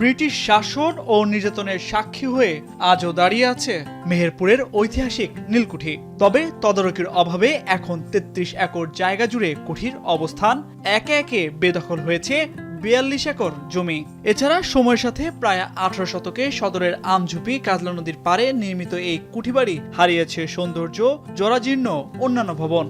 British শাসন ও নির্যাতনের সাক্ষী হয়ে আজও দাঁড়িয়ে আছে মেহেরপুরের ঐতিহাসিক নীলকুঠি। তবে তদারকির অভাবে এখন তেত্রিশ একর জায়গা জুড়ে কুঠির অবস্থান একে একে বেদখল হয়েছে বিয়াল্লিশ একর জমি। এছাড়া সময়ের সাথে প্রায় আঠারো শতকে সদরের আমঝুপি কাজলা নদীর পাড়ে নির্মিত এই কুঠিবাড়ি হারিয়েছে সৌন্দর্য, জরাজীর্ণ, অন্যান্য ভবন।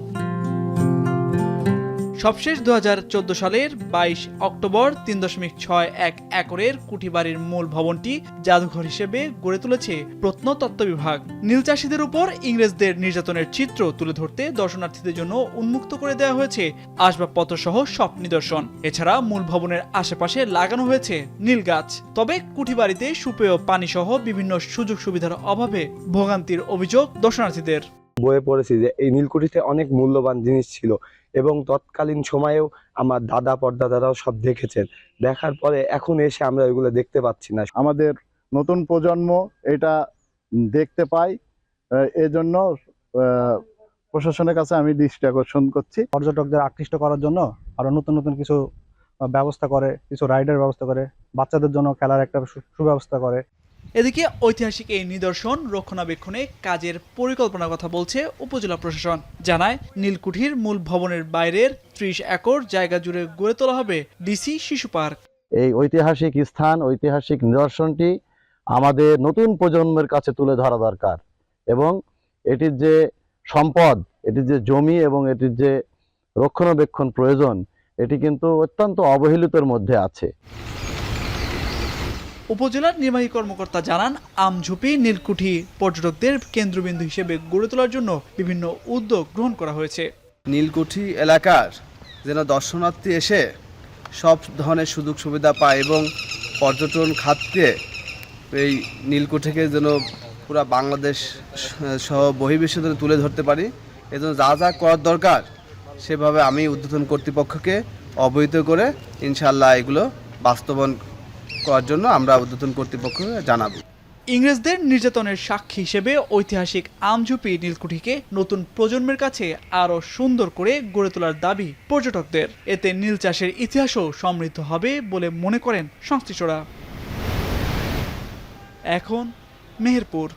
সবশেষ দু হাজার চোদ্দ সালের বাইশ অক্টোবর তিন দশমিক ছয় এক একরের কুঠিবাড়ির মূল ভবনটি জাদুঘর হিসেবে গড়ে তুলেছে প্রত্নতত্ত্ব বিভাগ। নীল চাষিদের উপর ইংরেজদের নির্যাতনের চিত্র তুলে ধরতে দর্শনার্থীদের জন্য উন্মুক্ত করে দেওয়া হয়েছে আসবাবপত্র সহ সব নিদর্শন। এছাড়া মূল ভবনের আশেপাশে লাগানো হয়েছে নীল গাছ। তবে কুঠিবাড়িতে সুপেয় পানি সহ বিভিন্ন সুযোগ সুবিধার অভাবে ভোগান্তির অভিযোগ দর্শনার্থীদের। বইয়ে পড়েছি যে এই নীলকুঠিতে অনেক মূল্যবান জিনিস ছিল এবং তৎকালীন সময়েও আমার দাদা পরদাদারাও সব দেখেছেন। দেখার পরে এখন এসে আমরা এগুলো দেখতে পাচ্ছি না। আমাদের নতুন প্রজন্ম এটা দেখতে পায় আহ, এজন্য আহ, প্রশাসনের কাছে আমি দৃষ্টি আকর্ষণ করছি। পর্যটকদের আকৃষ্ট করার জন্য আরও নতুন নতুন কিছু ব্যবস্থা করে কিছু রাইডের ব্যবস্থা করে বাচ্চাদের জন্য খেলার একটা সু- সুব্যবস্থা করে। এদিকে ঐতিহাসিক এই নিদর্শন রক্ষণাবেক্ষণে কাজের পরিকল্পনার কথা বলছে উপজেলা প্রশাসন। জানায়, নীলকুঠির মূল ভবনের বাইরের ত্রিশ একর জায়গা জুড়ে গড়ে তোলা হবে ডিসি শিশু পার্ক। এই ঐতিহাসিক স্থান, ঐতিহাসিক নিদর্শনটি আমাদের নতুন প্রজন্মের কাছে তুলে ধরা দরকার এবং এটির যে সম্পদ, এটির যে জমি এবং এটির যে রক্ষণাবেক্ষণ প্রয়োজন, এটি কিন্তু অত্যন্ত অবহেলিতের মধ্যে আছে। উপজেলার নির্বাহী কর্মকর্তা জানান, আমঝুপি, নীলকুঠি পর্যটকদের কেন্দ্রবিন্দু হিসেবে গড়ে তোলার জন্য বিভিন্ন উদ্যোগ গ্রহণ করা হয়েছে। নীলকুঠি এলাকার যেন দর্শনার্থী এসে সব ধরনের সুযোগ সুবিধা পায় এবং পর্যটন খাতকে এই নীলকুঠিকে যেন পুরা বাংলাদেশ সহ বহির্বিশ্বে যেন তুলে ধরতে পারি। এজন্য যা যা করার দরকার, সেভাবে আমি উদ্বোধন কর্তৃপক্ষকে অবহিত করে ইনশাল্লাহ এগুলো বাস্তবায়ন করার জন্য আমরা উদ্বোধন কর্তৃপক্ষকে জানাব। ইংরেজদের নির্যাতনের সাক্ষী হিসেবে ঐতিহাসিক আমঝুপি নীলকুঠিকে নতুন প্রজন্মের কাছে আরও সুন্দর করে গড়ে তোলার দাবি পর্যটকদের। এতে নীল চাষের ইতিহাসও সমৃদ্ধ হবে বলে মনে করেন সংশ্লিষ্টরা। এখন মেহেরপুর।